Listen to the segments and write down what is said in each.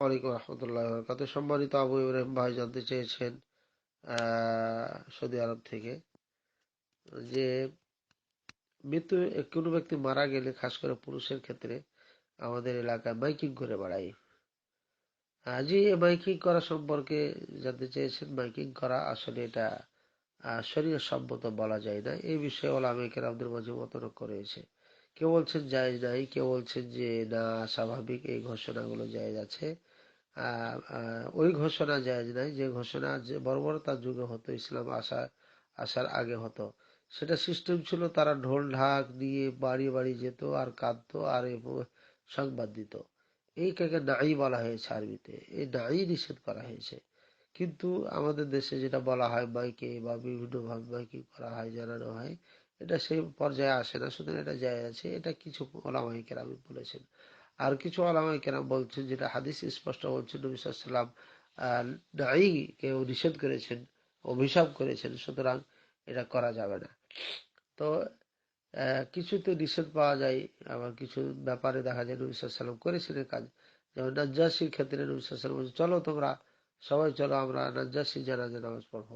ওয়ালাইকুম রহমতুল্লাহ। বরকাত সম্মানিত আবু ইব্রাহিম ভাই জানতে চেয়েছেন সৌদি আরব থেকে যে মৃত্যু কোনো ব্যক্তি মারা গেলে খাস করে পুরুষের ক্ষেত্রে আমাদের এলাকায় মাইকিং করে বেড়ায়। আহ, জি মাইকিং করা সম্পর্কে জানতে চেয়েছেন মাইকিং করা আসলে এটা শরীর সম্মত বলা যায় না। এই বিষয়ে ওলামাইকের আমাদের মাঝে মতনক করেছে কেউ বলছেন যায় নাই কেউ বলছেন যে না স্বাভাবিক এই ঘোষণাগুলো জায়েজ আছে। ওই ঘোষণা জায়েজ নাই যে ঘোষণা যে বর্বরতার যুগে হতো, ইসলাম আসা আসার আগে হতো। সেটা সিস্টেম ছিল, তারা ঢোল ঢাক নিয়ে বাড়ি বাড়ি যেত আর কাঁদতো আর সংবাদ দিত। এই কাকে নাই বলা হয়েছে আরবিতে। এই নাই নিষেধ করা হয়েছে। কিন্তু আমাদের দেশে যেটা বলা হয় মাইকে বা বিভিন্ন ভাবে মাইকিং করা হয়, জানানো হয়, এটা সেই পর্যায়ে আসে না। সুতরাং এটা যায় আছে। এটা কিছু ওলামাই কেরাম বলেছেন। আর কিছু ওলামাই কেরাম বলছেন যেটা হাদিস স্পষ্ট বলছেন নবী নাই কেউ নিষেধ করেছেন, অভিশাপ করেছেন, সুতরাং এটা করা যাবে না। তো কিছুতে নিষেধ পাওয়া যায়, আবার কিছু ব্যাপারে দেখা যায় নবী করেছিলেন কাজ। যেমন নাজ্জাসির ক্ষেত্রে নবী বলছেন, চলো তোমরা সবাই চলো, আমরা নাজ্জাসি জানাজা নামাজ পড়ব।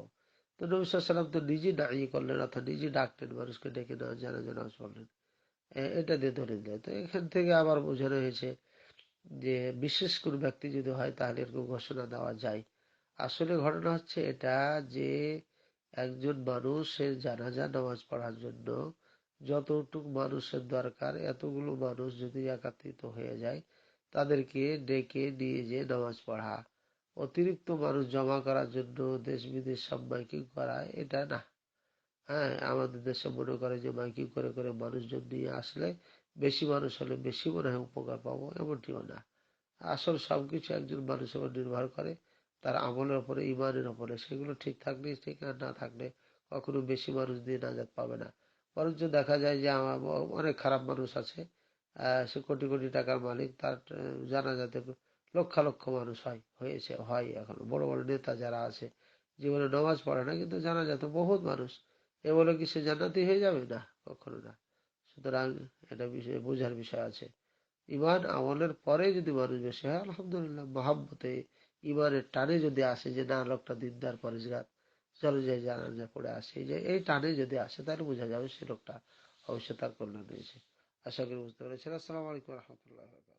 তো নবী তো নিজে দাঁড়িয়ে করলেন, অর্থাৎ নিজে ডাকলেন, মানুষকে ডেকে জানাজা নামাজ পড়লেন। এটা দিয়ে দিলেন তো এখান থেকে আবার বোঝানো হয়েছে যে বিশেষ কোনো ব্যক্তি যদি হয় তাহলে এরকম ঘোষণা দেওয়া যায়। আসলে ঘটনা হচ্ছে এটা যে একজন মানুষের জানাজা, নামাজ পড়ার জন্য যতটুকু মানুষের দরকার, এতগুলো মানুষ যদি একাত্রিত হয়ে যায়, তাদেরকে ডেকে নিয়ে যে নামাজ পড়া। অতিরিক্ত মানুষ জমা করার জন্য দেশ বিদেশ সব মাইকিং করা, এটা না। হ্যাঁ আমাদের দেশে মনে করে যে মাইকিং করে করে মানুষজন নিয়ে আসলে বেশি মানুষ হলে বেশি মনে হয় উপকার পাবো, এমনটিও না। আসল সবকিছু একজন মানুষের উপর নির্ভর করে, তার আমলের উপরে, ইমানের উপরে। সেগুলো ঠিক থাকলে ঠিক আর না থাকলে কখনো বেশি মানুষ দিয়ে নাজাত পাবে না। বরঞ্চ দেখা যায় যে আমার অনেক খারাপ মানুষ আছে সে কোটি কোটি টাকার মালিক, তার জানা যাতে লক্ষ লক্ষ মানুষ হয়, হয়েছে, হয় এখন। বড় বড় নেতা যারা আছে, জীবনে নামাজ পড়ে না, কিন্তু জানা যাতে বহুত মানুষ। এ বলে কি সে জান্নাতি হয়ে যাবে? না, কখনো না। সুতরাং এটা বিষয়ে বোঝার বিষয় আছে। ইমান আমলের পরে যদি মানুষ বেশি হয়, আলহামদুলিল্লাহ, মহাব্বতে ইমানের টানে যদি আসে যে, না, লোকটা দিনদার পরিষ্কার চলে যায় জানাজা পড়ে আসে। যে এই টানে যদি আসে, তাহলে বোঝা যাবে সে লোকটা অবশ্যই তার কল্যাণ হয়েছে। আশা করি বুঝতে পেরেছেন। আসসালামু আলাইকুম রহমতুল্লাহ